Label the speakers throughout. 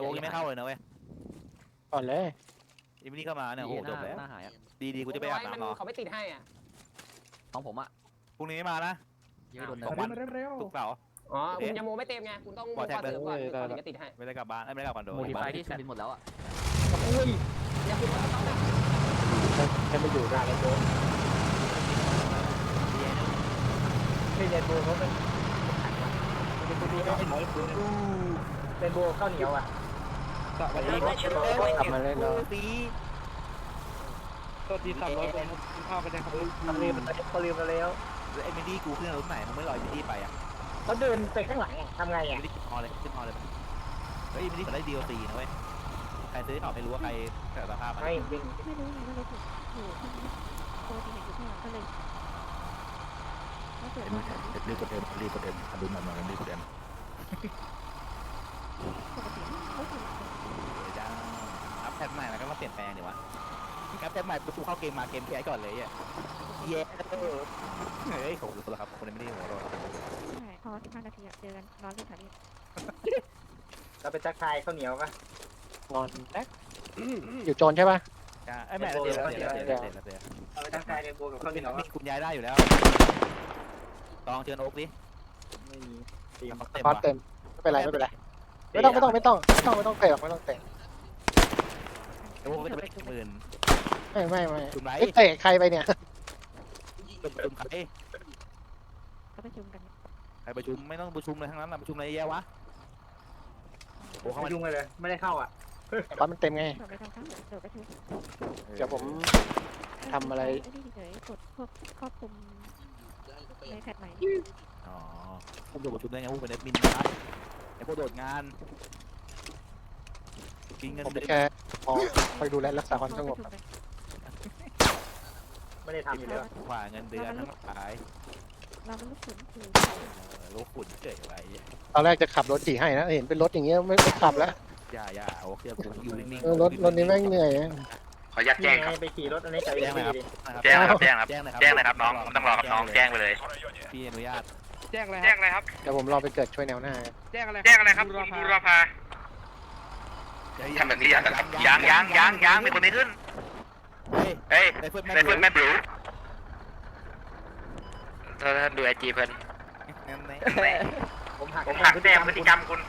Speaker 1: โอ้ยังไม่เข้าเลยนะเว้ย
Speaker 2: ก่อนเลย
Speaker 1: อีมินี่เข้ามาเนี่ยโอ้โหจบแล้ว
Speaker 3: หน้าหายอะ
Speaker 1: ดีดีกูจะไปอาบน้ำรอ
Speaker 4: เขาไม่ติดให้อะ
Speaker 3: ของผมอะ
Speaker 1: พรุ่งนี้ไม่มานะ
Speaker 3: ยังไม่โดน
Speaker 1: สอง
Speaker 3: เนิ
Speaker 1: วัน
Speaker 3: น
Speaker 5: เร็ว
Speaker 1: ทุกเสาร์
Speaker 4: อ๋อคุณยังโมไม่เต็มไงคุณต้องโมก่อนเติมก่อนก่อนถึงจะติดให้
Speaker 1: ไม่ได้กลับบ้านเอ้ยไม่ได้กลับคอนโด
Speaker 3: โมดิฟาย
Speaker 1: บ้าน
Speaker 3: ที่สุดหมดแล้วอะ
Speaker 2: อุ้ย
Speaker 4: อย่าคุณต้องต้อง
Speaker 2: จะไปอยู่ได้เลยโดนไม่เรียนโบเขาเป็นเป็นโบข้าวเหนียวอะ
Speaker 5: วันนี้
Speaker 2: กลับมาเล่นแล้ว
Speaker 5: ตัวทีสามร้อยผมกินข้าวกันนะครับ
Speaker 2: เขาลืมเขาลืมไปแล้ว
Speaker 1: เอ็มดี้กูขึ้นรถไหนมึงไม่รอเอ็มดี้ไปอะ
Speaker 2: เขาเดินไปข้างหลังทำไง
Speaker 1: อะมดีขึ้นฮอเลยขึ้นฮอเลยเฮ้ยเอ็มดีเขาได้ดีโอซีนะเว้ยใครซื้อเขาไม่รู้ว่าใครแต่สภาพมัน
Speaker 2: ไม่วิ่ง
Speaker 6: ไม่รู้ไงว่ารถอยู่อยู่ข้างปกติเห็นอยู่ข้างหลังก็เลย
Speaker 1: รีบกดเอ็มรีบกดเอ็มดูมันมารีบกดเอ็ม
Speaker 6: ปกติเขาอยู่หลัง
Speaker 1: แพทใหม่แล้วก็มาเปลี่ยนแปลงเดี๋ยววะอัพแพทใหม่กูเข้าเกมมาเกมพี่ไอ้ก่อนเลยอะเย้เฮ้ยขอบคุณครับคนไม่ได้หัวเราะ
Speaker 6: ใช่พอ15นาทีอะเจอกันนอนเล่นแถวนี้
Speaker 2: เราไปทักทายข้าวเหนียวปะนอนแป๊กอยู่โจรใช่ปะ
Speaker 1: จ้าไอ้แม่เดี๋ยวเดี๋ยวเดี๋ยวเดี๋ยวเดี๋ยวเดี๋ยว
Speaker 2: เราไปทักทายในโบกับข้าวเหนียว
Speaker 1: มีคุณย้ายได้อยู่แล้วตองเชิญโอ๊กดิ
Speaker 2: ไม่มีตีม
Speaker 1: เต็ม
Speaker 2: คอ
Speaker 1: ว่ะ
Speaker 2: เต็มไม่เป็นไรไม่เป็นไรไม่ต้องไม่ต้องไม่ต้องไม่ต้องไม่ต้องเตะหรอกไม่ต้องเตะ
Speaker 1: โอ๊กก็จะไปหมื่น
Speaker 2: ไม่ไม่ไม่
Speaker 1: คุณไร
Speaker 2: ไอ้เตะใครไปเนี่ย
Speaker 1: ประชุมใคร
Speaker 6: ก็ประชุมกัน
Speaker 1: ใครประชุมไม่ต้องประชุมเลยทั้งนั้นประชุมอะไรเยอะวะโอ้เข้า
Speaker 2: ไม่
Speaker 1: มา
Speaker 2: ยุ่งเลย ไม่ได้เข้าอะบ้านมันเต็มไง
Speaker 6: เดี๋ยวไปทำข้างเดี๋ยวประชุม
Speaker 2: เดี๋ยวผม ทำอะไร
Speaker 6: ไอ้นี่เฉยๆกดพวกครอบคลุมในแพทใหม่
Speaker 1: อ๋อผมโดดประชุมได้ไงพวกเป็นแอดมินนะไอ้พวกโดดงาน กินเงิน
Speaker 2: ผม
Speaker 1: เดื
Speaker 2: เป็น
Speaker 1: อน
Speaker 2: แค่พอคอยดูแลรักษาความสงบ
Speaker 6: ประชุมกัน
Speaker 2: ไม่ได้ทำอยู่แล้ว
Speaker 1: กว่าเงินเดือนทั้งหลาย
Speaker 6: เราไม่รู้สึกคือ
Speaker 1: โลกฝุ่นเกิดอะไร
Speaker 2: ตอนแรกจะขับรถจีให้นะเห็นเป็นรถอย่างเงี้ยไม่ไม่ขับแล้ว
Speaker 1: อย่าอย่าโอ้เชื่อกูอยู่นิ่ง
Speaker 2: เออรถรถนี้แม่งเหนื่อยอะ
Speaker 7: ขออนุญาตแจ้งครับ
Speaker 2: ไปขี่รถอันนี้กับ
Speaker 1: แจ้งเลยครับ
Speaker 7: แจ้งนะครับ แจ้งครับ
Speaker 1: แจ้งเลยครับ
Speaker 7: แจ้งเลยครับน้องไม่ต้องรอครับน้อง แจ้งไปเลย
Speaker 1: พี่อนุญาต
Speaker 5: แจ้งอะไร
Speaker 7: แจ้งเลยครับ
Speaker 2: เดี๋ยวผมรอไปเกิดช่วยแนวหน้า
Speaker 5: แจ้งอะไร
Speaker 7: แจ้งอะไรครับคุณบูรพา ทำแบบนี้ยังยังยังยังยังมีคนไม่ขึ้น
Speaker 1: เฮ้ย
Speaker 7: เฮ้ย
Speaker 1: ได้เพื่อน
Speaker 7: ได้เพื่อน
Speaker 1: แม่
Speaker 7: แม่บลูถ้าท่านดูไอจีเพิ่น
Speaker 2: ผมหัก
Speaker 7: ผมหักแต้มพฤติกรรมคุณ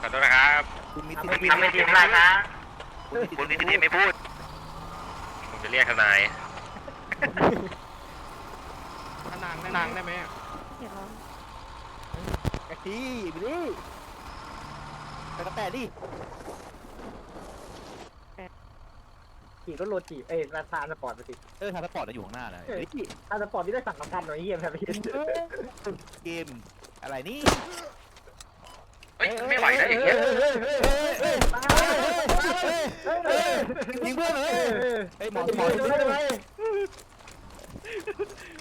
Speaker 7: ขอโทษนะครับ
Speaker 1: คุณมิ
Speaker 7: คุณทำไม่ดีพลาดนะคุณนิติไม่พูด ผมจะเรียกทนาย
Speaker 5: นางนางได้ไหม
Speaker 6: เดี๋ยวร้อน
Speaker 1: กะทิไปดิ ไปกระแปะดิ
Speaker 2: ขี่รถโรจีเอ้ยราคาสปอร์ตไปสิ
Speaker 1: เออทางสปอร์ตอยู่ข้างหน้าเลย
Speaker 2: ถ้าสปอร์ตที่ได้สั่งประกันหน่อยเยี่ยมแบบนี้
Speaker 1: เกมอะไรนี่
Speaker 7: เฮ้ยไม่ไหวแล้วอย่างเงี้ย
Speaker 1: ยิงเพื่อนเลยไอ้หมอหมอ
Speaker 2: ยิงเพื่อนทำไม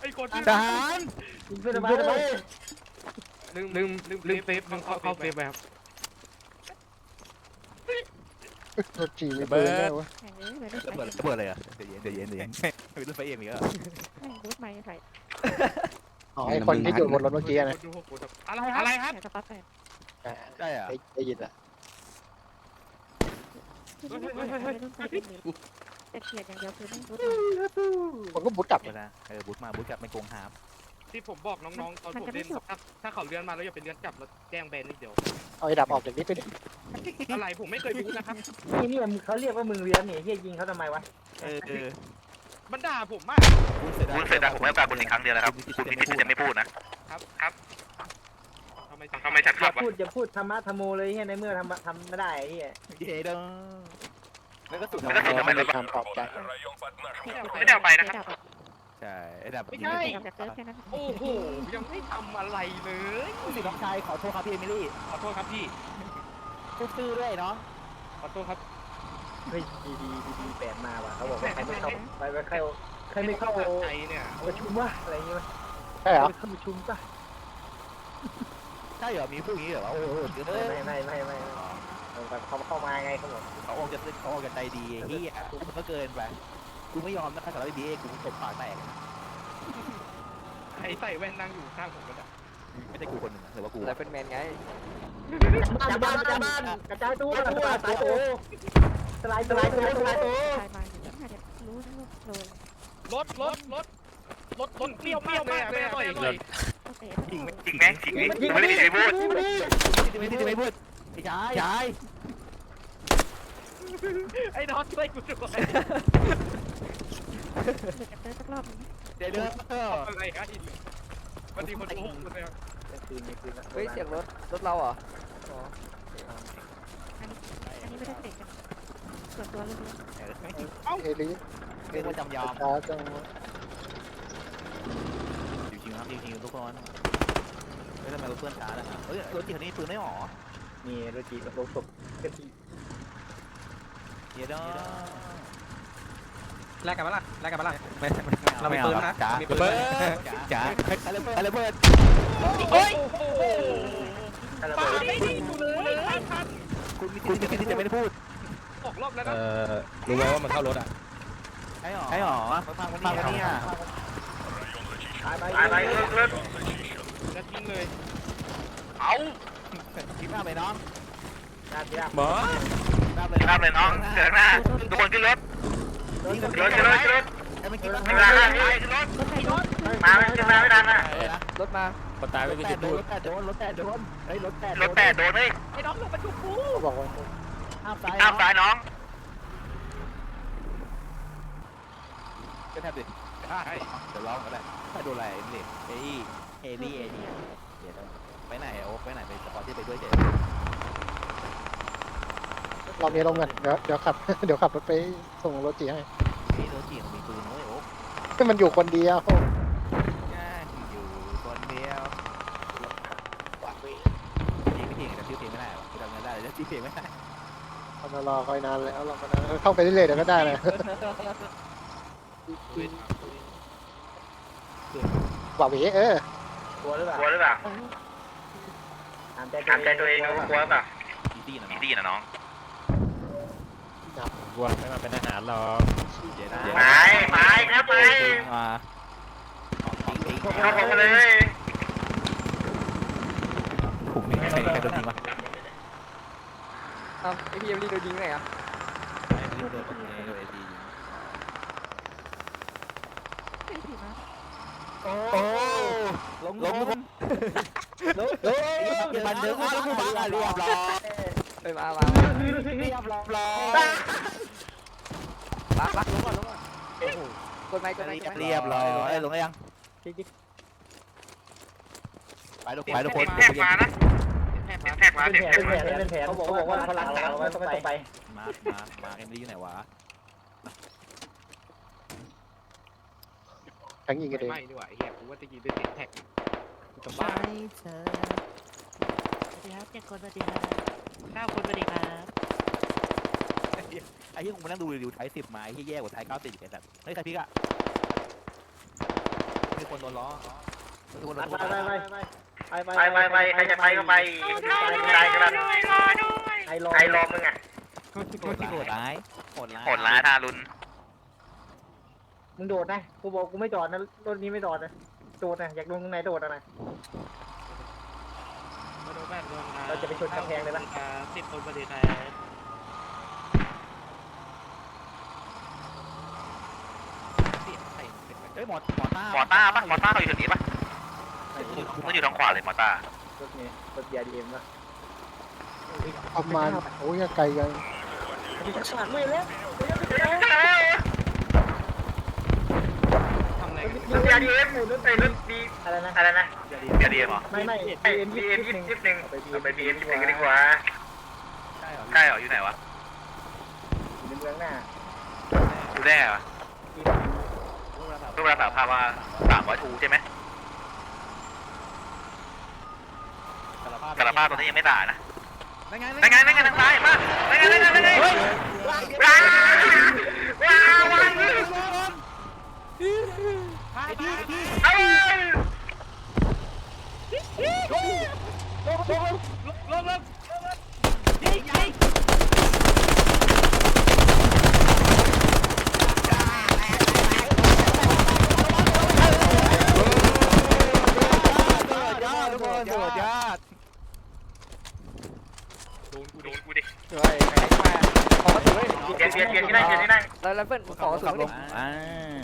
Speaker 5: ไอ้คน
Speaker 1: ทหาร
Speaker 2: ยิงเพื่อนทำไม
Speaker 5: ลืมลืมลืมลืมเซฟลืมเข้าเข้าเซฟไปครับ
Speaker 2: รถจีมีปืนด้วยวะ
Speaker 6: แข่งเลยเลยได้
Speaker 1: ระเบิดระเบิดเลยอะเดี๋ยวเย็นเดี๋ยวเย็นเดี๋ยวเย็นไม่รู้ไฟเอ็มอีกแล้ว
Speaker 6: แข่งบูทไม้ใส่
Speaker 2: อ๋อไอคนที่อยู่บนรถเมื่อกี้นะ
Speaker 5: ดูพวกกูอะไรอะไรครับ
Speaker 6: แข่งสปัตแปด
Speaker 1: ใช่อะ
Speaker 2: ได้ยินอะ
Speaker 6: คือไม่ได้ไม่ต้องใส่เป็นหรือแต่เขียนอย่างเดียวคือไม่บูท
Speaker 2: ผมก็บุดกลับ
Speaker 1: เวลาเออบูทมาบูทกลับไม่โกงหาม
Speaker 5: ที่ผมบอกน้องๆตอนผมเล่นถ้าถ้าเขาเลื่อนมาแล้วอย่าเป็นเลื่อนกลับแล้วแจ้งแบนนิดเดียว
Speaker 2: เอาไอ้ดับออกจากนี้ไปดิ
Speaker 5: อะไรผมไม่เคยรู้นะครับ
Speaker 2: นี่นี่เขาเรียกว่ามึงเรียนนี่เฮียยิงเขาทำไมวะ
Speaker 1: เออเออ
Speaker 5: มันด่าผมอะ
Speaker 1: บูทเสร็จ
Speaker 7: คุณเสร็จแล้วผมให้โอกาสคุณอีกครั้งเดียวนะครับคุณนิติจะไม่พูดนะครับครับ
Speaker 5: ทำไม
Speaker 7: ทำไมฉัน
Speaker 2: อ
Speaker 7: ขั
Speaker 2: ย่า
Speaker 7: บวะ
Speaker 2: พูดอย่าพูดธรรมะธรรมโมเลยเฮียในเมื่อทำทำไม่ได้ไอ้เฮีย
Speaker 1: เย้เด้อแล้วก็สุด
Speaker 2: ไม่ได้ทำปลอบใจ
Speaker 7: ไม่ได้เอาไปนะครับ
Speaker 1: ใช่ไอ้ดับ
Speaker 5: ไม่ใช่
Speaker 6: ออกจากเซิร์ฟแค่นั้น
Speaker 5: โอ้โห ยังไม่ทำอะไรเลย
Speaker 1: สิน้องชายขอโทษครับพี่เอมิลี่
Speaker 5: ขอโทษครับพี่
Speaker 1: พูดซื่อด้วยเนาะ
Speaker 5: ขอโทษครับ
Speaker 2: เฮ้ยดีดีดีดีแปดมาว่ะเขาบอกว่าใครไม่เข้าไปไปใครใครไม่เข้า
Speaker 5: ใจเนี่ย
Speaker 2: ประชุมวะอะไรอย่างเงี้ยใช่เหรอเข้าประชุมป่ะ
Speaker 1: ใช่เหรอมีพูดอย่างนี้เหรอวะโอ้โหเออ
Speaker 2: ไม่ไม่ไม่ไม่เขาเข้ามาไงเขาบอก
Speaker 1: เขาออกจะเขาออกจะใจดีไอ้เฮียมันก็เกินไป กูไม่ยอมนะถ้าสารวัตรบีเอกูตบปากแตก
Speaker 5: ใครใส่แว่นนั่งอยู่ข้างผมกันอะ
Speaker 1: ไม่ใช่กูคนหนึ่งหรือว่ากู
Speaker 3: แล้วเป็นแมนไง
Speaker 2: ไบ้านบ้านบ้านกระจายตัวกระจายตัวสไลด์สไลด์สไลด์สไลด์ตัว
Speaker 6: ใครมาอยู่ตั้งแต่รู้นะว่าโดน
Speaker 5: รถรถรถรถรถเปรี้ยวมากเลยอะไม่อร่อย
Speaker 6: โอเค
Speaker 1: จริงไหม
Speaker 7: จริงไหมจริงไหมไม่ได้มีใครพูด
Speaker 1: จริงไหมจริงไหมพูดพี่ชายชาย
Speaker 5: ไอ้น้องช่วยกูด้วย
Speaker 6: เหลือกันเตอร์สักรอบนึง
Speaker 1: เดี๋ยวเดี๋ยว
Speaker 5: อะไรกันวันนี้คนพูดคนเดียว
Speaker 2: คืนในคืน
Speaker 3: เฮ้ยเสียงรถรถเราเหรอ
Speaker 6: อันนี้อันนี้ไม่ได้เตะกันส่วนตัวเรื่อง
Speaker 8: เอลิ
Speaker 1: เรียกว่าจำยอม
Speaker 8: ช้าจัง
Speaker 1: จริงๆครับจริงๆทุกคนเฮ้ยทำไมรถเพื่อนช้านะครับเฮ้ยรถจีคันนี้ปืนไม่หรอ
Speaker 2: มีโรจิกับโรสกกะทิ
Speaker 1: เดี๋ยวเด้อ
Speaker 3: แลกกันปะล่ะแลกกันปะล่ะ
Speaker 1: เราไม่ปืนนะจ๋า
Speaker 3: มีปืน
Speaker 1: จ๋าอะไรเบิดอะไรเบิด
Speaker 2: ถ้าเรา
Speaker 5: ป้า
Speaker 2: เปิด
Speaker 5: ไม่ได้กูเลย
Speaker 1: คุณมีคุณมีสิทธิ์ที่จะไม่ได้พูด
Speaker 5: ออกรอบแล้ว
Speaker 9: เอ
Speaker 5: นะ
Speaker 9: อรู้ไหมว่ามันเข้ารถอะ
Speaker 1: ใช่หรอใช่หรอฟังวันนี้ฟังวันนี้อะ
Speaker 2: ตายไป
Speaker 7: ตายไปเลิกเลิก
Speaker 5: แล้วทิ้งเลย
Speaker 7: เอา
Speaker 1: คิดภาพไปน้อง
Speaker 2: ตายไปแล้ว
Speaker 9: หมอ
Speaker 1: ภาพเลย
Speaker 7: รับเลยน้องเดินหน้าทุกคนขึ้นรถ
Speaker 2: รถ
Speaker 7: ขึ้นรถขึ้นรถขึ้นรถ
Speaker 1: ไอ้เมื่อกี้ว่า
Speaker 7: ขึ้นมาขึ้นรถ
Speaker 6: รถใครถ
Speaker 7: มาไม่ขึ้นมาไม่ทันอะ
Speaker 3: รถมา
Speaker 9: คนตายไม่
Speaker 1: ถ
Speaker 9: มี
Speaker 1: แต
Speaker 9: สิ
Speaker 1: ก
Speaker 9: ทธิ์พู
Speaker 1: น
Speaker 9: ด
Speaker 1: รถแตกโดนรถแตกโดนเฮ้รถแตก
Speaker 7: รถแปดโดนเฮ้ย
Speaker 5: ไอ้น้องลงมาชุบกู
Speaker 8: เขาบอกว่า
Speaker 1: ห้ามซ้าย
Speaker 7: ข้ามซ้ายน้อง
Speaker 1: ก็แทบดิ
Speaker 5: ใช่
Speaker 1: เดี๋ยวร้องก็ได้ถ้าโดนอะไรนี่เอ้ยเอลี่เอลี่เดี๋ยวไปไหนโอ๊ไปไหนไปสปอร์ตที่ไปด้วยเดี๋ยว
Speaker 8: เรามีลงกันเดี๋ยวเดี๋ยวขับ เดี๋ยวขับรถไปส่งรถจีให้
Speaker 1: นี่โดนจีบมีปืนเว้ยโอ๊
Speaker 8: มันอยู่คนเดียว
Speaker 1: ง่ายอยู่คนเดียวยิงไม่ยิงแต่ชื่อเพลงไม่ได้หรอกจำไม่ได้แล้วชื่อเพลงไม่ได้
Speaker 8: เรารอคอยนานแล้วเราก็นานเข้าไปเรื่อยๆเดี๋ยวก็ได้เลยว่าเวเออก
Speaker 2: ลัวหรือเปล่าก
Speaker 7: ลัวหรือเปล่า
Speaker 2: ถามใจ
Speaker 7: ถามใจตัวเองดูกลัวหรือเปล่า
Speaker 1: อีดี้นะ
Speaker 7: อีดี้นะน้อง
Speaker 9: กลัวไม่มาเป็นทหารหรอก
Speaker 1: เดี๋ยวนะ
Speaker 7: ไปไปครับไป
Speaker 1: มาจริง
Speaker 7: เข้าผมมาเลย
Speaker 1: ผมไม่ใช่ใครโดนยิงวะ
Speaker 3: เอ้าไอพีเอ็มดีโดนยิงไงอะ
Speaker 1: ไม่ได้โดนผมเองโดนไอดี
Speaker 6: ไม่ถือมา
Speaker 1: โอ้ลงลงลงลงมันเดินมาแล้วมาเรียบร้อ ย
Speaker 3: เอ้ยมามา
Speaker 1: เรียบร้อย
Speaker 3: ลักลักลงก่อนลงก่อนกดไม้กดไม้กดไม้
Speaker 1: เรียบร้อยลงได้ยังไปทุกไปทุกคน
Speaker 7: แทกมานะแทกมา
Speaker 2: เป็น
Speaker 7: เสียง
Speaker 2: แทน
Speaker 7: กมา
Speaker 2: เป็นแผนเขาบอกว่าพลังเราไม่ต้องไป
Speaker 1: มามามาเอ็มดีอยู่ไหนวะ
Speaker 8: ทั้งยิงกันเอง
Speaker 5: ไม่ดีกว่าไอ้เหี้ยกูว่าจะยิงเป็นเสียงแท็กกูจะบ้า
Speaker 1: เธอ
Speaker 6: สวัสดีครับเจ็ดคนสวัสดีครับ
Speaker 5: เก้าคนสวัสดีครับ
Speaker 1: ไอ้ที่ผมมานั่งดูรีวิวไทยสิบมาไอ้ที่แย่กว่าไทยเก้าสิบอีกไอ้สัตว์เฮ้ยใครพิกอะมีคนโดนล้อมีคนโดน
Speaker 2: ไป
Speaker 1: ล้อ
Speaker 2: ไปไปไป
Speaker 7: ไปไปไปใครจะไปก็ไปใจกันละ
Speaker 2: ไอ้รอ
Speaker 7: ไอ้รอมึงอะ
Speaker 1: โหดร้ายโหดร้าย
Speaker 7: โหดร้ายทารุณ
Speaker 2: มึงโดดนะกูบอกกูไม่จอดนะรถนี้ไม่จอดนะโดดนะอยากลงตรงไหนโดดนะ
Speaker 5: เราจะไป ชนกำแพงเลยปะสิบคนสวัสดีครับ
Speaker 1: เฮ้ยหมอหมอต้า
Speaker 7: หมอต้าปะหมอต้าเขาอยู่แถวนี้ปะมันอยู่ทางขวาเลยหมอต้าร
Speaker 2: ถนี้รถยาดีเอ็มวะ
Speaker 8: ประมาณโอ้ยไกลยัง
Speaker 2: ขาดมือแล้ว
Speaker 5: ทำอะไรกัน
Speaker 7: รถยาดีเอ็มรถไอ้รถดี
Speaker 2: อะไรนะ
Speaker 7: อะไรนะ ยาดีเอ็มเหรอ
Speaker 2: ไม่ไม่
Speaker 7: ไอ้
Speaker 2: เอ็ม
Speaker 7: บี
Speaker 2: ยี่
Speaker 7: เอ็ม
Speaker 2: สิ
Speaker 7: ยี่
Speaker 2: บ
Speaker 7: สิบหนึ่งเอาไปบีเอ็มยี่สิบหนึ่งกันดีกว่า
Speaker 1: ใช่เหรอ
Speaker 7: ใช่เหรออยู่ไหนวะ
Speaker 2: ในเมืองหน้า
Speaker 7: ดูได้ไงวะ
Speaker 1: รูปร่างแบบ
Speaker 7: รูปร่างแบบภาพว่าสามร้อยทูใช่ไหม
Speaker 1: สารภาพ
Speaker 7: สารภาพตอนนี้ยังไม่ด่านะ
Speaker 1: นั่นไง
Speaker 7: นั่นไงนั่นไงทางซ้ายมานั่นไงนั่นไงนั่นไงว้าวว้าวว้าว
Speaker 1: ไอ้พี่ไอ้พี่
Speaker 7: เอ้ย
Speaker 5: ลงลง
Speaker 1: ยอดทุกคนยอดยอด
Speaker 7: ดูกูดิ
Speaker 3: เฮ้ยขอกระสุนเลย
Speaker 7: เปลี่ยนเปลี่ยนเปลี่ยนที่นั่งเปลี่ยนที่นั่ง
Speaker 3: แล้วแล้วเพื่อนขอสุน
Speaker 1: ขับ
Speaker 3: บ้าง
Speaker 1: ล
Speaker 3: ดิ
Speaker 1: ง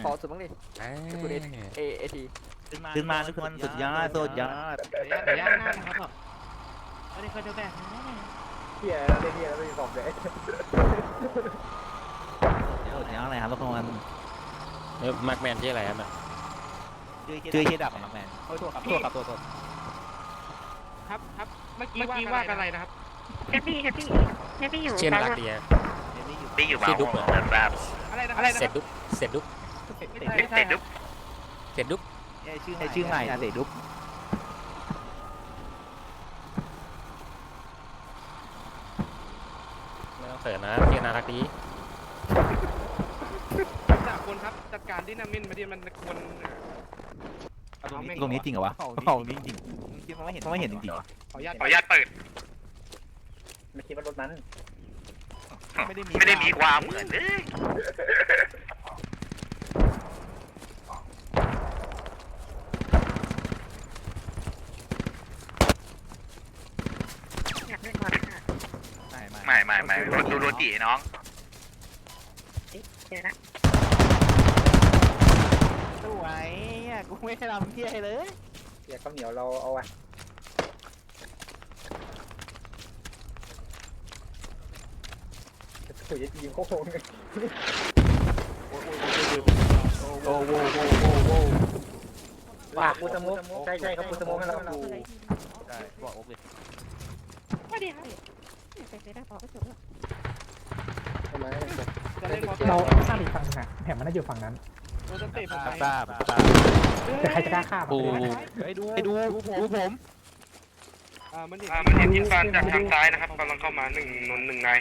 Speaker 3: ขอสุนบ้างดิกูเอเอที
Speaker 1: ขึ้นมาทุกคนสุดยอดสุดยอด
Speaker 5: ขออนุญาตขออนุญาตนะครับ อันนี้เคยเจอแบบ
Speaker 2: เฮียเล่นเฮียแล้วไม่มีของเลย
Speaker 1: สุดยอดเลยครับทุกคน
Speaker 9: เออมาร์กแมนที่อะไรครับน่ะ
Speaker 1: ชื่อเชี่ยดับของแมนโอ้ยโทษครับโทษครับโทษโทษ
Speaker 5: ครับครับเมื่อกี้ว่ากันอะไรนะครับ
Speaker 6: แฮปปี้แฮปปี้แฮปปี้อยู่
Speaker 9: เชียน
Speaker 6: แล้ว
Speaker 9: รัก
Speaker 6: อะ
Speaker 9: ดีอะ
Speaker 7: นี่อยู่มา
Speaker 9: ที่ดุ๊กเหรอ
Speaker 7: ครับ
Speaker 5: อะไรนะอะไรนะ
Speaker 9: เสร็จดุ๊กเสร็จดุ๊ก
Speaker 5: ไม่ใช่
Speaker 7: เสร็จดุ๊ก
Speaker 9: เสร็จดุ๊ก
Speaker 1: ชื่อชื่อใหม่นะเดดุ๊ก
Speaker 9: ไม่ต้องเสิ ร์ฟนะเชียนน่ารักดี
Speaker 5: สามคนครับจัดการดินามินมาดิมันควร
Speaker 1: ตรงนี้จริงเหรอวะของนี้จริงคิดว่าไม่เห็นไม่เห็นจริงๆเหรอ
Speaker 5: ขออนุญาต
Speaker 7: ขออนุญาตเปิด
Speaker 2: ไม่คิดว่ารถนั้น
Speaker 1: ไม่ได้มี
Speaker 7: ไม่ได้มีความเหมือนเลย
Speaker 6: อยากเล่นบอลค่ะ
Speaker 1: ไม่ไม่
Speaker 7: ไม่ ไม่ไม่ดูโรจิน้อง
Speaker 6: เจอละ
Speaker 1: สวยอะกูไม่ได้ทำเพี้ยเลย
Speaker 2: เฮียข้าวเหนียวเราเอาไว้ถุยจะยิงโค้งเลย
Speaker 1: โอ้โหโอ้โหโอ้โหโอ้โห
Speaker 2: ว่าปูสมุกใช่ใช่ครับปูสมุกให้เรา
Speaker 6: เราอะไรที
Speaker 1: ใช่บอกโอ๊กเลย
Speaker 6: ว่าดีค่ะเป็นไปได้พอก็จบแล้ว
Speaker 8: ทำไม
Speaker 5: จะเล่นบอล
Speaker 10: เราข้ามอีกฝั่งหนึ่งอะแถมมันน่าอยู่ฝั่งนั้น
Speaker 5: เราจะเตะผมไป
Speaker 1: ทราบทราบ
Speaker 10: แต่ใครจะกล้าข้าม
Speaker 9: ปู
Speaker 10: อะ
Speaker 1: ไปดูไปดูดูผม
Speaker 5: อ่ามันเห็น
Speaker 7: อ่ามันเห็นอินฟานจากทางซ้ายนะครับกำลังเข้ามาหนึ่งนนหนึ่งนาย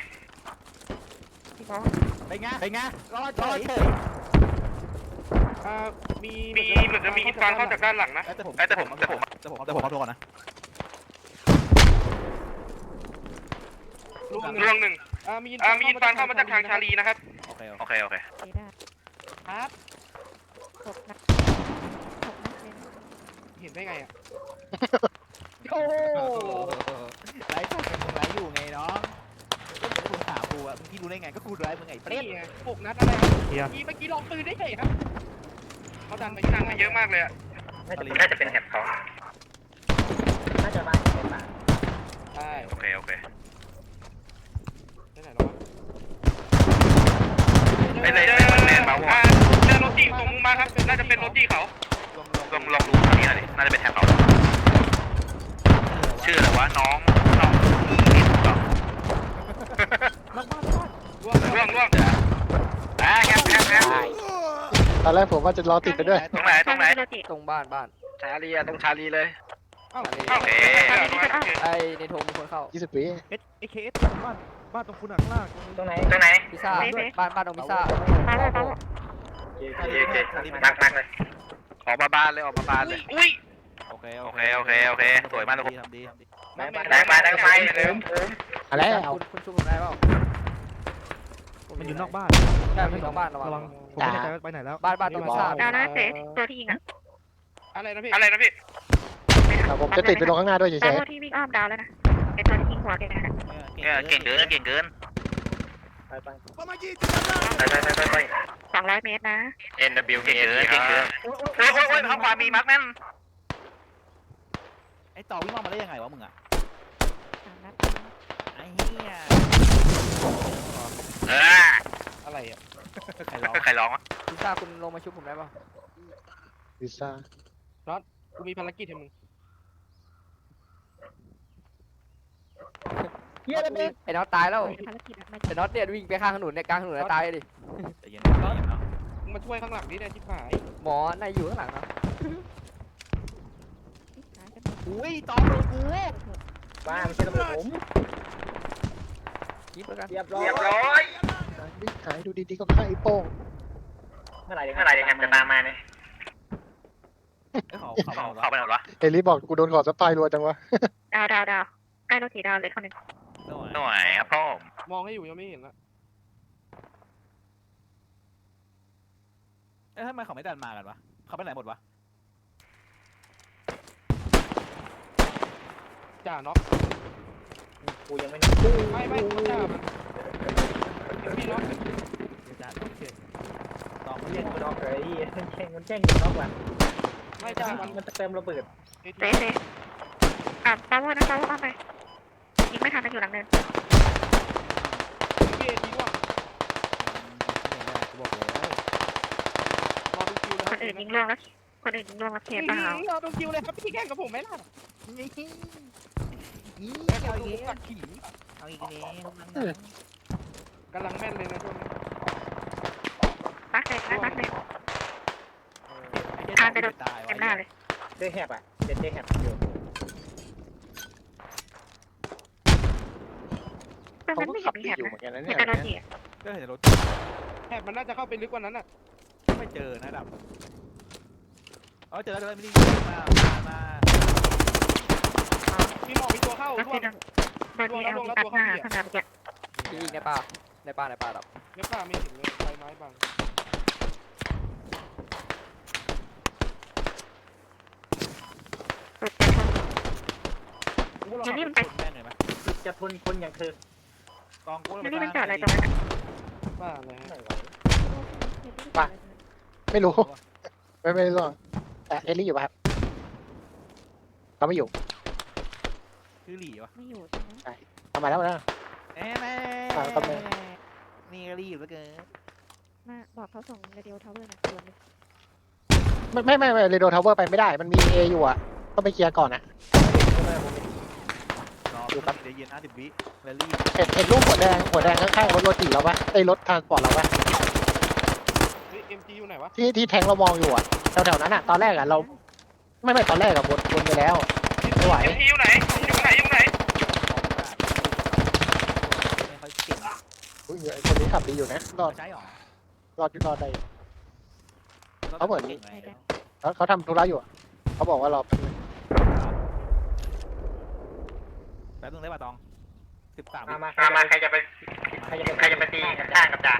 Speaker 6: พี่บอส
Speaker 1: ไปไงไปไงรอดรอดเฉย
Speaker 5: อ่ามี
Speaker 7: มีเหมือนจะมีอินฟานเข้าจากด้านหลังนะ
Speaker 1: แต่ผม
Speaker 7: แต่ผมแต่ผม
Speaker 1: แต่ผมแต่ผมขอโทษก่อนนะ
Speaker 5: ลูกหนึ่ง
Speaker 7: เรื่องหนึ่ง
Speaker 5: อ่ามี
Speaker 7: อ่ามีอินฟานเข้ามาจากทางชาลีนะครับ
Speaker 1: โอเค
Speaker 7: โอเคโอเค
Speaker 6: ไปได้
Speaker 5: ครับ
Speaker 6: หกนัดหกนัดเป็น
Speaker 5: เห็นได้ไงอะ
Speaker 1: โอ้ไลฟ์สดมึงไลฟ์อยู่ไงน้องมึงถามกูอะมึงพี่รู้ได้ไงก็กูไลฟ์มึงไงเปรี้ย
Speaker 5: นี่ไงหกนัดอะไรครับเมื่อกี้เมื่อกี้ลองปืนได้ไงครับเขาดันไป
Speaker 7: ทางมาเยอะมากเลยอะ
Speaker 2: น่าจะ
Speaker 7: น่าจะเป็นแฮปเขา
Speaker 2: น่าจะมาเป็นหมา
Speaker 5: ใช่
Speaker 7: โอเคโอเค
Speaker 5: ได้ไหนแล้ววะ
Speaker 7: ไม่ เลยมันแมนมาวะเจอโรจิตรงมุมมาครับน่าจะเป็นโรจิเขาลองลองดูทางนี้หน่อยดิน่าจะเป็นแฮปเขาชื่ออะไรวะน้องน้องอีเอ็นเหรอร่วงร่วงร่วงอ่าแฮปแฮปแฮป
Speaker 8: ตอนแรกผมว่าจะรอติดไปด้วย
Speaker 7: ตรงไหนตรงไหน
Speaker 6: โรจิ
Speaker 3: ตรงบ้านบ้าน
Speaker 7: ชาลีอะตรงชาลีเลยโอเค
Speaker 3: ไอในโทงมีคนเข้า
Speaker 8: 20วิ
Speaker 1: เอสเอเคสบ้าน บ้านตรงคุณข้างล่าง
Speaker 2: ตรงไหน
Speaker 7: ตรงไหน
Speaker 3: พิซซ่าบ้านบ้านตรงพิซซ่า
Speaker 6: ตายแล้วตายแล้ว
Speaker 7: โอเคโอเคมักมักเลยออกมาบ้านเลยออกมาบ้านเลยอุ้ย
Speaker 1: โอเค
Speaker 7: โอเคโอเคโอเคสวยมากเลยผม
Speaker 1: ทำดีทำดี
Speaker 2: ได้มา
Speaker 7: ได้มาได้มาเร็ว
Speaker 8: อะไร
Speaker 3: คุณคุณชุบผมได้เปล่า
Speaker 10: มันอยู่นอกบ้าน
Speaker 3: ใช่มันอยู่นอกบ้านระวั
Speaker 10: ระวั
Speaker 3: ง
Speaker 10: งผมไม่แน่ใจว่าไปไหนแล้ว
Speaker 3: บ้านบ้านตรงพิซซ่า
Speaker 6: ดาวนะเจ๊ตัวที่ยิงอะ
Speaker 5: อะไรนะพี่
Speaker 7: อะไรนะพี่
Speaker 8: อะผมจะติดไปลงข้างหน้าด้วยเฉ
Speaker 6: ดาวยที่วิ่งอ้อมดาวแล้วนะไอตัวที่ยิงหัวแกนะ
Speaker 7: เก่งเกินเก่งเกิน
Speaker 2: ไปไป
Speaker 7: ไปไปไปไปไป
Speaker 6: สองร้อยเมตรนะ
Speaker 7: NW เก่งเกินเก่งเกินโอ้ยโอ้ยโอ้ยทางขวามีมาร์กแมน
Speaker 1: ไอ้ต่อวิ่งมาได้ยังไงวะมึงอะ
Speaker 6: สามนัด
Speaker 1: ไอ้เหี้ย
Speaker 7: เออ
Speaker 5: อะไรอะ
Speaker 1: ใครร้อง
Speaker 7: ใครร้องวะ
Speaker 3: พิซซ่าคุณลงมาชุบผมได้เปล่า
Speaker 8: ๆพิซซ่า
Speaker 5: กูมีภารกิจให้มึง
Speaker 2: เฮียแล้วเด็ก
Speaker 3: ไอ้น็อตตายแล้ว
Speaker 6: ภารกิจมา
Speaker 3: ไอ้น็อตเนี่ยวิ่งไปข้างถนนเนี่ยกลางถนนตายดิ
Speaker 1: ใจเย็นใจเย็นเนาะ
Speaker 5: มึงมาช่วยข้างหลังนี่ได้ชิบหาย
Speaker 3: หมอนายอยู่ข้างหลังเนาะ
Speaker 6: ที่ขาจะ
Speaker 1: อุ้ยต่อโดนกู
Speaker 2: บ้าไม่ใช่ระเบิดผม
Speaker 3: ยิบแล้วกัน
Speaker 2: เรียบร้อย
Speaker 7: เรียบร้อย
Speaker 8: หายดูดีๆก็ฆ่าไอ้โป้ง
Speaker 2: เมื่อไหร่
Speaker 7: เมื่อไหร่จะแฮมจะตามมาเนี่ย
Speaker 1: เขา
Speaker 7: เข้า
Speaker 1: เขา
Speaker 7: เข้าไปไหนวะ
Speaker 8: เอลิบอกกูโดนขอสปายรัวจังวะ
Speaker 6: ดาวดาวดาวใกล้โรจิดาวเลยคนหนึ่ง
Speaker 7: หน่วยครับพ่อม
Speaker 5: มองให้อยู่ยังไม่เห็นละ
Speaker 1: เอ๊ะทำไมเขาไม่ดันมากันวะเขาไปไหนหมดวะ
Speaker 5: จ่าน็อก
Speaker 2: กูยังไม่น็อก
Speaker 5: ไม่ไม่เขาจ่ามันพี่น้อง
Speaker 1: จะต้องเชื่อตอง
Speaker 2: มัน
Speaker 1: เรี
Speaker 2: เรี
Speaker 1: ย
Speaker 2: ย
Speaker 1: ก
Speaker 2: กกูน็อกเลยไอ้เหี้ยมันแช่งมันแช่งกูน็อกว่ะ
Speaker 5: ไม่จ่ามัน
Speaker 2: มันจะเติมระเบิด
Speaker 6: เซ่เซ่อะปาโวนะปาโวเอาไป ยิงไม่ทันมันอยู่หลังเนิน
Speaker 5: พี่เอทีว่ะ
Speaker 1: บอกเลย
Speaker 5: รอดูคิวเลย
Speaker 6: คนอื่นยิงล่วงแล้วคนอื่นยิงล่วงแล้วเคลียร์เปล่าร
Speaker 5: อดูคิวเลยครับพี่แข่งกับผมไหมล่ะ
Speaker 1: นี่นี่
Speaker 5: แข่ง
Speaker 1: เอา
Speaker 5: ดู
Speaker 1: อีก
Speaker 5: ตักขี่
Speaker 1: เอาอีกนี่
Speaker 5: กำลังแม่นเลยนะช่วงนี้
Speaker 6: ปักเลยนะปักเลย
Speaker 1: ทานไปโดน ตาย
Speaker 6: เต็มหน้าเลย
Speaker 2: ได้แฮบอะเด็ดได้แฮบอยู่
Speaker 6: แต่
Speaker 8: เขา
Speaker 6: มัน
Speaker 8: ก็
Speaker 6: ไม่เห็
Speaker 8: ขั
Speaker 6: น
Speaker 8: บ
Speaker 6: มี
Speaker 8: ดี
Speaker 6: แถบ
Speaker 8: อยู่
Speaker 6: นะ
Speaker 8: เหมือนกันนะ
Speaker 6: เห็
Speaker 8: เนี่ย
Speaker 6: นแต่รถจีอะ
Speaker 1: ก็เห็นรถ
Speaker 5: แอบมันน่าจะเข้าไปลึกกว่านั้นอะ
Speaker 1: ไม่เจอนะดับเออเจอแล้วเจอแล้วไม่ได้มามา
Speaker 5: พี่หมอมีตัวเข้า
Speaker 6: แล้ว
Speaker 5: ร่ว
Speaker 6: คืองโดนดีเอลตัดหน้าขนาดเนี้ย
Speaker 3: พี่ยิงในป่าในป่าในป่าดับ
Speaker 5: เงี้ยป่าไม่เห็นเลยใบไม้บัง
Speaker 6: สุดจะชน
Speaker 1: นี่มันไปแม่งเลยไหม
Speaker 2: จะทนคนอย่างเธอก
Speaker 1: องกู
Speaker 6: แล้วนี่มันจอดอะไรตรงนั้นอะ
Speaker 5: บ้าเลย
Speaker 2: ไม่ไหว
Speaker 8: ไม่รู้ ไม่ไม่รู้แต่เอลลี่อยู่ป่ะครับเขาไม่อยู่
Speaker 1: ชื่อหลี่วะ
Speaker 6: ไม่อยู่ใช่ไหม
Speaker 8: ทำมาแล้วนะ
Speaker 1: เอ๊ะแม่
Speaker 8: อ่าครับแม่
Speaker 1: นี่ก็รีบเหลือเกิน
Speaker 6: มาบอกเขาส่งเรดิโอทาวเวอร์นะด่วนเลย
Speaker 8: ไม่ไม่ไม่ไม่เรโดทาวเวอร์ไปไม่ได้ มันมีเออยู่อะต้องไปเคลียร์ก่อนอะ
Speaker 1: รอ อยู่ครับเดี๋ยวเย็นห้าสิบวิแรลลี่
Speaker 8: เห็นเห็นรูปหัวแดงหัวแดงข้างๆรถโรตีเราปะไอ้รถทรานสปอร์ตเราปะ
Speaker 5: เฮ้ยเอ็มจีอยู่ไหนวะ
Speaker 8: ที่ที่แทงเรามองอยู่อะแถวๆนั้นอะตอนแรกอะเรา ไม่ไม่ตอนแรกอะบนบนไปแล้วไม่ไหว
Speaker 7: เอ็มทีอยู่ไหนอยู่ไหนอยู่ไหน
Speaker 1: ไม่ค่อยเก่ง
Speaker 8: อุ๊ยไอ้คนนี้ขับดีอยู่นะรอด
Speaker 1: ใช่หรอ
Speaker 8: รอดรอดได้เขาเหมือน
Speaker 1: ก่งไง
Speaker 8: เขาเขาทำธุระอยู่อะเขาบอกว่ารอแป๊บนึง
Speaker 1: แป๊บนึงได้ป่ะตองสิบสาม
Speaker 2: มามา
Speaker 7: มามาใครจะไป
Speaker 2: ใครจะไป
Speaker 7: ใครจะไปตีข้างกับจ่า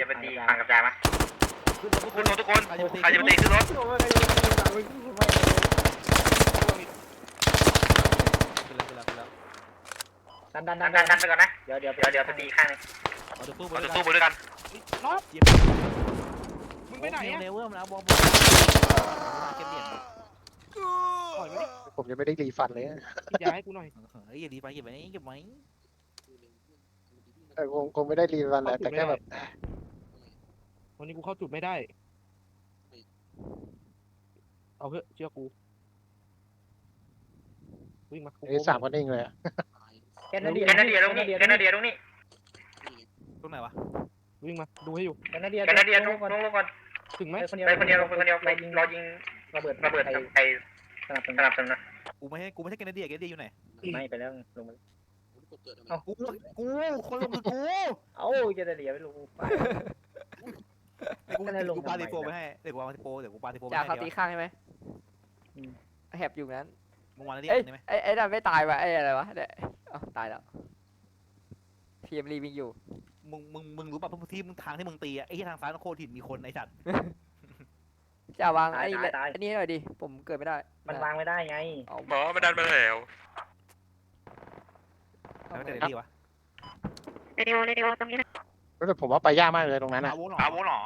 Speaker 7: จะไปตีฝั่งกับจ่ามา
Speaker 1: ขึ้น
Speaker 7: ขึ้นรถทุกคน
Speaker 1: ใครจะไปตี
Speaker 7: ใครจะไปตีขึ้นรถ
Speaker 2: โอ้ยใครจะไปตีไม่ไม่
Speaker 1: ขึ้นแล้วขึ้นแล้วขึ้นแล้ว
Speaker 2: ดันดันดั
Speaker 7: ดั
Speaker 2: น
Speaker 7: น
Speaker 2: ดั
Speaker 7: ดั
Speaker 2: น
Speaker 7: นดันไปก่อนนะ
Speaker 2: เดี๋ยวเดี๋ยว
Speaker 7: เดี๋ยวเดี๋ยวไปตีข้างนึง
Speaker 1: เอาตัวตู้ไป
Speaker 7: เรา
Speaker 1: ด้
Speaker 7: จะ
Speaker 1: วย
Speaker 7: ตู้ไปด้วยกัน
Speaker 5: น็อต
Speaker 1: เย็บ
Speaker 5: มึงไปไหน
Speaker 1: เร็ว
Speaker 5: อะ
Speaker 1: เร็วเว้ยมันเอาบอลบอลเก็บเหรียญ
Speaker 5: ปล่อยมาดิ
Speaker 8: ผมยังไม่ได้รีฟันเลยอะ
Speaker 5: อย่าให้กูหน่อย
Speaker 1: เฮ้ยอย่าดีไปเก็บไว้เก็บไว้
Speaker 8: เออคงคงไม่ได้รีฟันแหละแต่แค่แบบ
Speaker 5: วันนี้กูเข้าจุดไม่ได้ เอาเถอะเชื่อกู วิ่งมากู
Speaker 8: ไอ้สามคนเองเลยอะ
Speaker 2: แคนาเดีย
Speaker 7: แคนาเดียตรงนี้แคนาเดียตรงนี้
Speaker 1: ตรงไหนวะ
Speaker 5: วิ่งมา ดูให้อยู่
Speaker 2: แคนาเดีย
Speaker 7: แคนาเดียลง
Speaker 2: ก่อน
Speaker 7: ลงลงก่อน
Speaker 5: ถึงไหม
Speaker 2: ไปคนเดียว
Speaker 7: ไปคนเดียวลงไปคนเดียวไปรอยิง
Speaker 2: ระเบิด
Speaker 7: ระเบิดกับไอ้
Speaker 2: สนับสนุ
Speaker 7: สนับสนุนนะ
Speaker 1: กูไม่ให้กูไม่ใช่แคนาเดียแคนาเดียอยู่ไหน
Speaker 2: นไม่ไปแล้วลงมา
Speaker 1: กูกูคนลงคือกู
Speaker 2: เอ้าแคนาเดียไม่ลงไป
Speaker 1: กู
Speaker 2: ก็เลยลง
Speaker 1: กูปา
Speaker 2: ทำไม
Speaker 1: ติโปไปให้เดี๋ยวกูวางติโปเดี๋ยวกูปาติโปไป
Speaker 3: จ่า
Speaker 1: ให้
Speaker 3: เขาตี
Speaker 1: เดี๋ยว
Speaker 3: ข้างใช่ไหม
Speaker 2: อืม
Speaker 3: แหบอยู่นั้น
Speaker 1: มึงวางแล้ว
Speaker 3: เอ้ย
Speaker 1: ได้ไหม
Speaker 3: ไอ้ไอ้นั่นไม่ตายว่ะไอ้อะไรวะเนี่ยเอ้าตายแล้วพีเอ็มรีวิ่งอยู่
Speaker 1: มึงมึงมึงรู้ป่ะที่มึงทางที่มึงตีอะไอ้ที่ทางซ้ายโคตรถิ่นมีคนไอ้สัตว์
Speaker 3: จ่าวางไอ้นี่ไอ้นี่หน่อยดิ ผมเกิดไม่ได้
Speaker 2: มันวางไม่ได้ไง
Speaker 3: เอา
Speaker 7: หมอมาดันมาแล้ว
Speaker 1: แล้วแต่ดีวะ
Speaker 6: เรดิโอเรดิโอตรงนี้นะ
Speaker 8: แต่ผมว่าไปยากมากเลยตรงนั้นอะ
Speaker 1: อาวุธหรอ
Speaker 7: อาวุธหรอ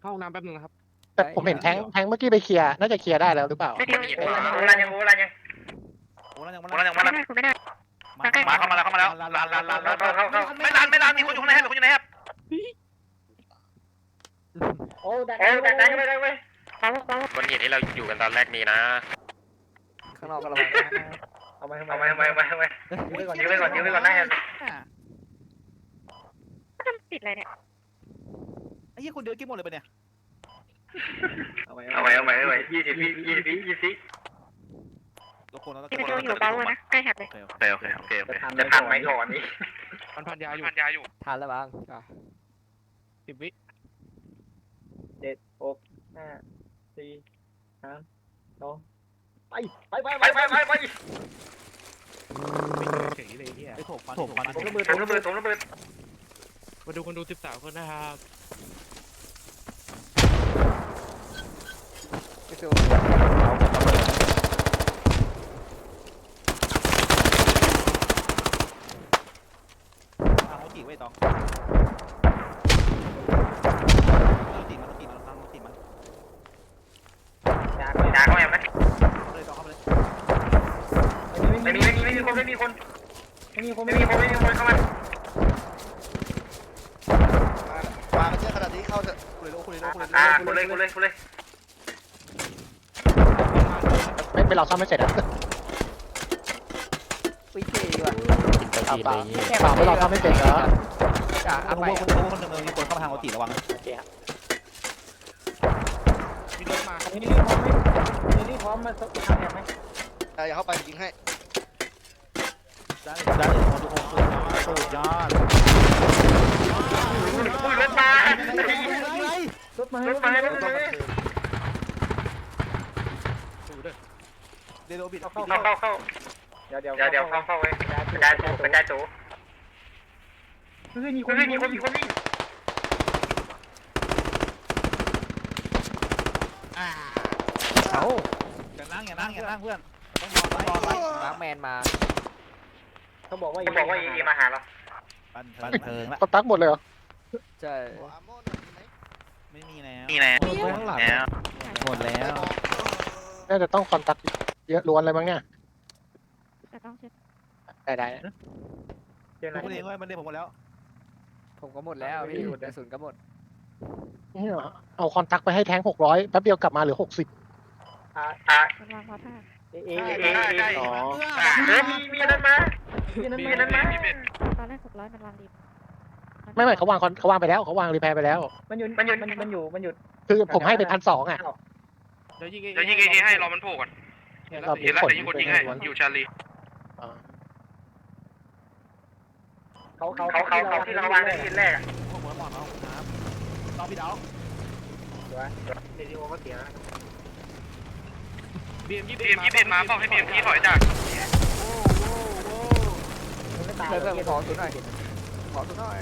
Speaker 5: เข้าห้องน้ำแป๊บนึงนะครับ
Speaker 8: แต่ผมเห็นแทงแทงเมื่อกี้ไปเคลียร์น่าจะเคลียร์ได้แล้วหรือเปล่า
Speaker 6: เรดิโอ
Speaker 7: โอ้รันยังโอ้รันยัง
Speaker 1: โอ้แล้วยัง
Speaker 7: โอ้รันยังมา
Speaker 6: ไม่
Speaker 7: แล้ว
Speaker 6: ได้คุณไม่ได้
Speaker 7: มาเข้ามาแล้วเข้ามาแล้วลานลานลานลานเข้าเข้าเข้าไม่ลานไม่ลานมีคนอยู่ข้างในครับมีคนอยู่ในครับ
Speaker 2: โอ้ดัน
Speaker 7: โอ้แต่ได้ไม่ได้เว้ย
Speaker 6: ปาโวปาโว
Speaker 7: บนหินที่เราอยู่กันตอนแรกนี้นะ
Speaker 3: ข้างนอกก็ระวังนะ
Speaker 2: เอามาทำไม
Speaker 7: เอาไว้เอาไว้เอาไว้เอาไว้
Speaker 2: ยื้อไว้ก่อน
Speaker 7: ยื้อไว้ก่อนยื้อไว้ก่อนได้
Speaker 6: มันติดอะไรเนี่ย
Speaker 1: ไอ้ยี่คนเดียวกินหมดเลยปะเนี่ย
Speaker 2: เอาไว้
Speaker 7: เอาไว้เอาไว้เอาไว้ยี่สิบวิยี่สิบวิยี่สิบ
Speaker 1: ทุกคนเราต้อง
Speaker 6: เรดิโออยู่ปาโวนะใกล้แถบเลย
Speaker 1: โอเค
Speaker 7: โอเคโอเคโอเคโอเคจะทันไหมก่อนนี้
Speaker 5: มันพันยาอยู่
Speaker 7: พันยาอยู่
Speaker 3: ทันแล้วบ้างอะ
Speaker 5: สิบวิ
Speaker 2: เจ็ดหกห้า สี่สามสองไปไปไป
Speaker 7: ไปไปไปไป
Speaker 1: เฉยเลยที่ไอ้โถฟันโถฟัน
Speaker 2: ผมระเบิด
Speaker 7: ผมระเบิดผมระเบิด
Speaker 5: มาดูคนดูสิบสามคนนะครับ
Speaker 3: ไปสู่
Speaker 1: เไว้ตองรถติดมันรถติดมันรถติดมัน
Speaker 2: ยา
Speaker 7: ด่าเขาแอบไหม
Speaker 1: เลยตองเข้าไปเลย
Speaker 7: ไม่มีไม่มีไม่มีคนไม่มีคน
Speaker 2: ไม่มีคน
Speaker 7: ไม่
Speaker 2: ไม่
Speaker 7: มี
Speaker 2: มี
Speaker 7: คนไม่มีคนเข้ามา
Speaker 1: มากันเยอะขนาดนี้เข้าจะคุยโลคุยโลคุยโล
Speaker 7: อ่าคน เลยคนเลยคนเลย
Speaker 8: ไม่ไม่เราซ่อมไม่เสร็จอะ
Speaker 3: อุ้ยเท่ว่ะ
Speaker 9: กินตัวจีนเลยยี่
Speaker 3: แค่
Speaker 8: เปล่าไม่เราซ่อมไม่เสร็จเหรอ
Speaker 3: จ่า
Speaker 1: ค
Speaker 3: เอา
Speaker 1: น
Speaker 3: ไป
Speaker 1: คนคนคนหนึ่งมีคนเข้ามาทางรถติดระวัง
Speaker 8: โอเคครับ
Speaker 5: มีรถมา
Speaker 2: อันนี้รีบพร้อมไหมอันนี้รีบพร้อมมาทำแอบไหม
Speaker 1: อย่าเข้าไปยิงให้ได้ได้คนทุกคนสุดยอด
Speaker 7: อุ้ยรถมา ร
Speaker 2: ถมาร
Speaker 7: ถมารถมา
Speaker 1: เดโดบิด
Speaker 2: เข้าเข้า
Speaker 7: เข้าเข้าเข้า
Speaker 2: เดี๋ยวเดี๋ยว
Speaker 7: เดี๋ยวเดี๋ยวเข้าเข้าไว้กระจายตัวกระจายตัว
Speaker 2: เฮ้ยมีค
Speaker 7: คนนมีคนมีคนวิ่ง
Speaker 8: เอ้า
Speaker 1: อย่านั่งอย่านั่งอย่านั่งเพื่อนต้องนอนไว้นอนไว้
Speaker 3: มาร์คแมนมา
Speaker 2: เขาบอกว่า
Speaker 7: เขาบอกว่าอีมาหาเรา
Speaker 1: บันบันเทิงละ
Speaker 8: ก็ตักหมดเลยเหรอ
Speaker 3: ใช่
Speaker 1: ไม่มีแล้ว
Speaker 7: นี่แหละ
Speaker 1: หมดแล้วหมดแล้ว
Speaker 8: น่าจะต้องคอนตักเยอะล้วนเลยมั้งเนี่ย
Speaker 6: แต่ต้องเช็ด
Speaker 8: ได้ได้
Speaker 2: เจออะไร
Speaker 1: ผมเองว่ามันเรียกผมหมดแล้ว
Speaker 3: ผมก็หมดแล้วพี่กระสุนก็หมด
Speaker 8: เนี่ยเอาคอนตักไปให้แทงหกร้อยแป๊บเดียวกลับมาเหลือหกสิบ
Speaker 7: อ่า
Speaker 6: มันวางพอท่า
Speaker 2: เอเอ
Speaker 7: เอเอ
Speaker 8: อ๋อ
Speaker 7: เฮ้ยมีมีนั่นมา
Speaker 2: มีนั้น
Speaker 7: มี
Speaker 2: มา
Speaker 7: นั่นมา
Speaker 6: ตอนแรกหกร้อยมันวางดี
Speaker 8: ไม่ไม่เขาวางคอนเขาวางไปแล้วเขาวางรีแพร์ไปแล้ว
Speaker 2: มันอยู่มันอยู่มันอยู่มันอยู่
Speaker 8: คือผมให้ไปพันสองอะ
Speaker 5: เดี๋ยวยิง
Speaker 7: เดี๋ยวยิงเอให้รอมันโผล่ก่อน
Speaker 8: เรา
Speaker 7: เห็นแล้วเดี๋ยวยิงคนยิงให้อยู่ชาลี
Speaker 8: อ๋อ
Speaker 2: เขาเขา
Speaker 7: เขาเขาเขาที่เราวางในทีแรก
Speaker 1: พวกหัวหมอนเอาครับรอพี่ดาว
Speaker 2: เดี๋ยวเขาเสีย
Speaker 5: บีเอ็มยี่
Speaker 7: บีเอ็มยี่สิบมาบอกให้บีเอ็มยี่ถอยจาก
Speaker 2: มันไม่ตาย
Speaker 3: เพื่อนเพื่อนขอสุนหน่อยขอสุนหน่อย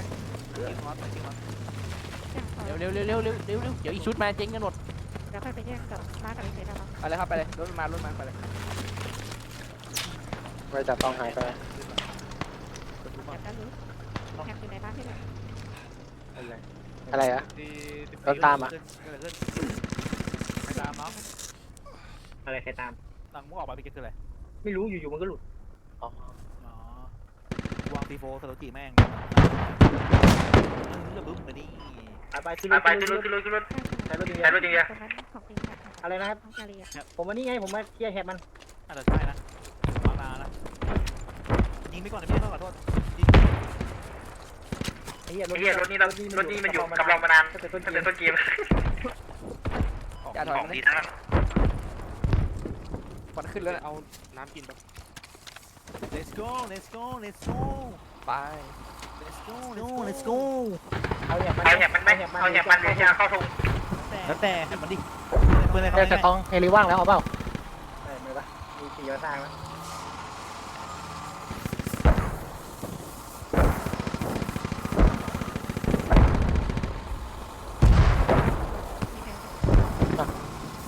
Speaker 6: อย่างต่อ
Speaker 3: เร็วเร็วเร็วเร็วเร็วเร็วเร็วเดี๋ยวอีกชุดมาเจ๊งกันหมด
Speaker 6: เดี๋ยวค่อยไปแยกกับร้านกับอีเซนแล้ว
Speaker 3: ไปเลยครับไปเลยรถมารถมาไปเลย
Speaker 8: ไปจับต้องหายไป
Speaker 6: เดี๋ยวก็รู้แอบอยู่ในบ้านที่ไหน
Speaker 8: อะไรอะรถตามอะ
Speaker 1: ไปตามเนาะ
Speaker 2: อะไรใครตาม
Speaker 1: หลังมึงออกมาเป็นคืออะไร
Speaker 2: ไม่รู้อยู่ๆมันก็หลุด
Speaker 8: อ๋อ
Speaker 1: อ๋อวางตีโฟสโลจีแม่ง จะบึ้มไปนี่
Speaker 2: ไปขึ้น
Speaker 7: ไป
Speaker 2: รถ
Speaker 7: ไปขึ้นรถขึ้นรถขึ้นรถ
Speaker 2: ใช้รถดี
Speaker 7: ใช้รถจริง
Speaker 6: ตรงนั้นของจริงค่ะ
Speaker 2: อะไรนะครับ
Speaker 6: ของกาลีอะ
Speaker 2: ผมวันนี้ไง ผมมาเคลียร์แฮปมัน
Speaker 1: อาจจะใช่นะวางนานะยิงไปก่อนนะพี่ขอโทษยิง
Speaker 2: ไอ้เหี้ยรถ
Speaker 7: เฮียรถนี้เรารถนี้มันอยู่กับเรามานาน
Speaker 2: ตั้งแต่ต้น
Speaker 7: ตั้ง
Speaker 2: เก
Speaker 7: แต่
Speaker 2: ม
Speaker 7: ต้นเกม
Speaker 3: อย่าถอย
Speaker 7: ของ
Speaker 3: มัน
Speaker 7: ดี
Speaker 3: นี่
Speaker 7: ทั้งนั้น
Speaker 3: มันขึ้นแล้วนะ
Speaker 5: เอาน้ำกินแบบ
Speaker 1: let's go let's go let's go
Speaker 3: ไป
Speaker 1: let's go let's go
Speaker 2: เอาแฮปมัน
Speaker 7: เอาแหบมันไหมเอาแหบมันเลยจะเข้าทง
Speaker 1: แล้วแต่มันดิเพื่อนอะไร
Speaker 8: เอ้ยแต่
Speaker 1: เขา
Speaker 8: ต้องเฮลิว่างแล้วเอาเปล่า
Speaker 2: เออมือปะมีสี่มาสร้างแล้ว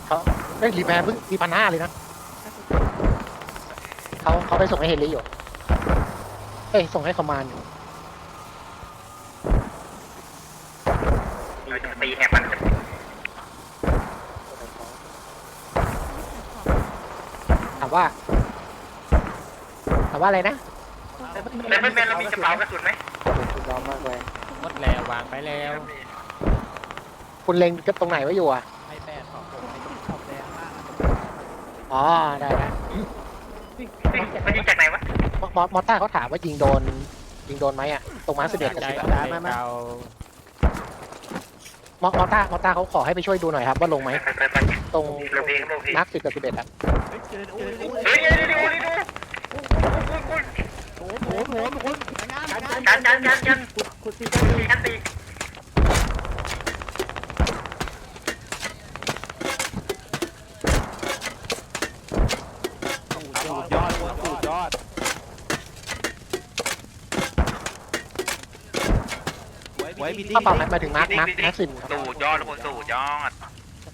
Speaker 8: เขาเอ้ยรีแพร์เพิ่งมีพันห้าเลยนะเขาเขาไปส่งให้เฮลิอยู่เอ้ยส่งให้คอมมานด์อยู่
Speaker 7: เราจะตีแหบมัน
Speaker 8: ถามว่าถาม ว่าอะไรนะ
Speaker 7: แต่เพื่อนแมนเรามีกระเป๋ากระสุนไหม
Speaker 8: ยอมมากเลย
Speaker 9: หมดแล้ววางไปแล้ว
Speaker 8: คุณเล็งกับตรงไหนไว้อยู่อะ
Speaker 1: ไอแปดของผมไอขอบแดงมาก
Speaker 8: อ๋อได้ได้
Speaker 7: มันยิงจากไหนวะ
Speaker 8: มอมอมอต้าเขาถามว่ายิงโดน ยิงโดนไหมอะตรงมาร์คสิบเอ็ดกับ
Speaker 9: ใจ
Speaker 8: สิบ
Speaker 9: ใจ
Speaker 8: มามา
Speaker 9: เก่าม
Speaker 8: อมอต้ามอต้าเขาขอให้ไปช่วยดูหน่อยครับว่าลงไหม
Speaker 7: ไปไปไป
Speaker 8: ตรง
Speaker 7: โลเพโลเพ
Speaker 8: มาร์คสิบกับสิบเอ็ดอะ
Speaker 1: เฮ้ยเจอเจอเจอ
Speaker 7: เฮ้ยดูดูดูดู
Speaker 1: โอ้โหโอ้โหคุณงานงาน
Speaker 7: การการการการ
Speaker 2: ขุดสี่
Speaker 7: ตีกันตี
Speaker 1: สุดยอดสุดยอดไว้พี่
Speaker 8: ถ้าเปล่าหมายถึงมาร์คมาร์คมาร์คสิบครับ
Speaker 7: สูดยอดทุกคนสูดยอด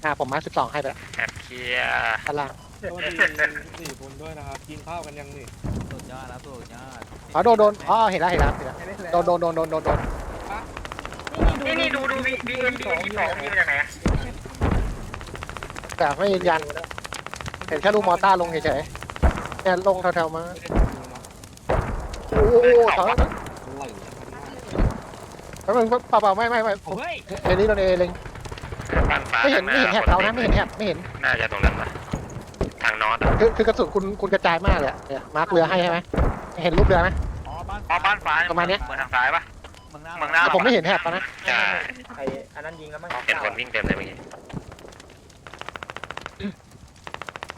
Speaker 8: อ่าผมมาร์คสิบสองให้ไปแล้ว
Speaker 7: แอบเคลียร์
Speaker 8: ด้านล่าง
Speaker 5: สวัสดีสี่คนด้วยนะครับกินข้าวกันยังนี่
Speaker 1: ส ยอดแล้วสุดยอด
Speaker 8: อ๋อโดนโดนอ๋อเห็นแล้วเห็นแล้วเห็นแล้ว
Speaker 2: ไม่ได้
Speaker 8: โดนโดนโดนโดนโดนโดน
Speaker 2: นี่นี่ดูดูบีบีเอ็มบีเอ็มสองนี่มาจากไหน
Speaker 8: แต่ไม่ยืนยันเห็นแค่ลูกมอต้าลงเฉยๆเนี่ยลงแถวๆมาโอ้โหถอยแล้วมึงเปล่าๆไม่ไม่ไม่ผม
Speaker 5: เฮ้ย
Speaker 8: เอนี่โดนเอเล็ง
Speaker 7: บ้านฟ้า
Speaker 8: ไม่เห็นไม่เห็นแฮปเขานะไม่เห็นแฮปไม่เห็น
Speaker 7: น่าจะตรงนั้นปะทางนอต
Speaker 8: คือคือกระสุนคุณคุณกระจายมากเลยอะเนี่ยมาร์คเรือให้ใช่ไหมเห็นรูปเรือไหม
Speaker 1: อ๋อบ้าน
Speaker 7: อ๋อบ้านฟ้า
Speaker 8: ประมาณเนี้ย
Speaker 7: เหมือนทางซ้ายปะ
Speaker 1: เมืองหน้า
Speaker 7: เมืองหน้า
Speaker 8: แต่ผมไม่เห็นแฮปเขานะ
Speaker 7: ใช่
Speaker 2: ไออันนั้นยิงแล้วมั้ง
Speaker 7: เห็นคนวิ่งเต็มเลยเมื่อกี้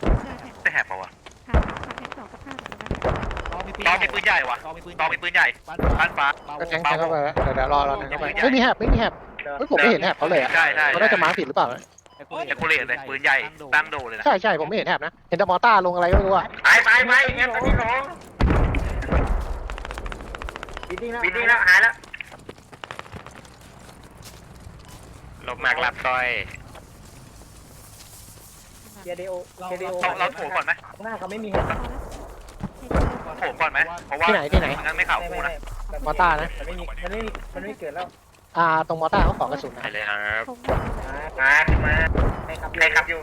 Speaker 6: เดินแท็ก
Speaker 7: ได้แหบปะวะ
Speaker 6: ค่ะคอนเทนต์สองกับห้าแบบนั้น
Speaker 1: ตอมีปืน
Speaker 7: ตอมีปืนใหญ่วะ
Speaker 1: ตอมีปืน
Speaker 7: ตอมีปืนใหญ่
Speaker 1: บ้าน
Speaker 7: บ้านฟ้า
Speaker 8: ก็แทงแทงเข้าไปแล้วเดี๋ยวเดี๋ยวรอรอแทงเข้าไปไม่มีแฮปไม่มีแฮปเฮ้ยผมไม่เห็นแฮปเขาเลยอะ
Speaker 7: ใช่ใช่
Speaker 8: เขาน่าจะมาร์คผิดหรือเปล่า
Speaker 7: เอคูเลตเลยปืนใหญ่ตั้งโดเลยนะ
Speaker 8: ใช่ใช่ผมไม่เห็นแฮปนะเห็นแต่มอต้าลงอะไรก็ไม่รู้อะ
Speaker 7: ไปไปไปงั้นตอนที่สอง
Speaker 2: บิดดิ้งแล้ว
Speaker 7: บิดดิ้งแล้วหายแล้วลบมากรับก้อย
Speaker 2: เจเดโอเจเดโอ
Speaker 7: เราเราโถมก่อนไหม
Speaker 2: ข้างหน้าเขาไม่มีเห็น
Speaker 7: โถมก่อนไหมเพราะว่า
Speaker 8: ที่ไหนที่ไหน
Speaker 7: งั้นไม่ข่าว
Speaker 2: ไม่
Speaker 7: กู
Speaker 2: ไม่
Speaker 7: นะ
Speaker 2: ไม่
Speaker 8: มอต้านะ
Speaker 2: มันไม่มีมันไม่มีมันไม่เกิดแล้ว
Speaker 8: อ่าตรงมอต้าเขาขอกระสุน
Speaker 7: ไป
Speaker 8: นะ
Speaker 7: เลยครับ
Speaker 6: คง
Speaker 2: มามาให้ครับให้ครับอยู่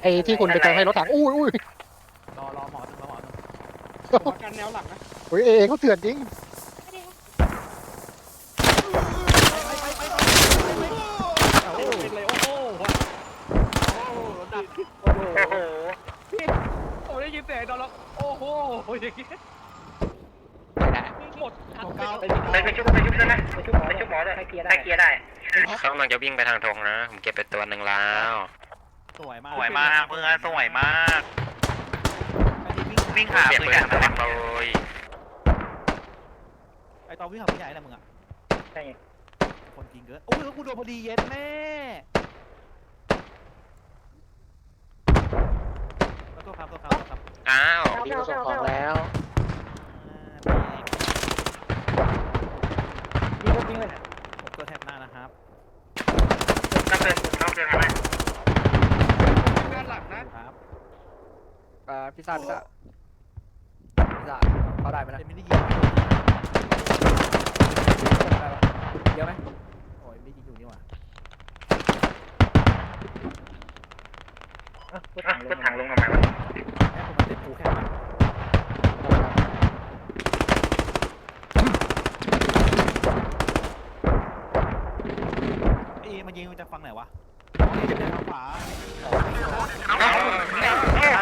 Speaker 8: ไอ้ที่คุณไปเติมให้รถถังอุ้ยอุ้ย
Speaker 1: รอรอหมอหนึ่งรอหมอหนึ่ง
Speaker 5: ขอกันแนวหลังนะ
Speaker 8: อุ้ยเอเขาเถื่อนจริง
Speaker 5: เป็นเลยโอ้โหโอ้โหดัก
Speaker 2: โอ้โห
Speaker 5: โอ้ได้ยินเสียงตอนแล้วโอ้โหอย่างงี้
Speaker 8: ไม่ได้
Speaker 5: หมด
Speaker 2: ไป
Speaker 7: ไปไปชุบไปชุบได้ไหม
Speaker 2: ไปชุบหมอ
Speaker 7: ไปชุบหมอเลย
Speaker 2: ให้เกียร์ได้
Speaker 7: ให้เกียร์ได้ เขากำลังจะวิ่งไปทางธงนะ ผมเก็บไปตัวหนึ่งแล้ว
Speaker 1: สวยมาก
Speaker 7: สวยมากเพื่อนสวยมาก วิ่งหาปืนใหญ่มาเลย
Speaker 1: ไอตอวิ่งหาปืนใหญ่นะมึงอะ
Speaker 2: ใช่ไง
Speaker 1: คนจริงเกินโอ้ยแล้วกูโดนพอดีเย็นแม่ขอโทษครับขอโทษครับขอโทษครับ
Speaker 7: อ้าว
Speaker 8: ดีกว่าส่งของแล้ว
Speaker 2: ยิงก็ยิงเลย
Speaker 1: ผมตัวแทบหน้านะครับ
Speaker 7: นับ เป็นนับเป็นอะไร
Speaker 5: ด้านหลังนะ
Speaker 1: ครับ
Speaker 3: อ่าพิซซ่าพิซซ่าพิซซ่าเขาได้ไหมนะ
Speaker 1: เอ็มไม่ได้ยิง
Speaker 3: ได้ปะเยอะไหม
Speaker 1: โอ้ยไม่ได้ยิงอยู่นี่หว่า
Speaker 2: อะรถ
Speaker 7: อะ
Speaker 2: ถังล
Speaker 7: ก็
Speaker 2: ง
Speaker 7: ถังลงทำไมวะ
Speaker 1: แม่ผมมาเต็มภูแค่มาเอ้ยมันยิงจากฝั่งไหนวะ อ๋อนี่จากทางขวา
Speaker 7: เอ้า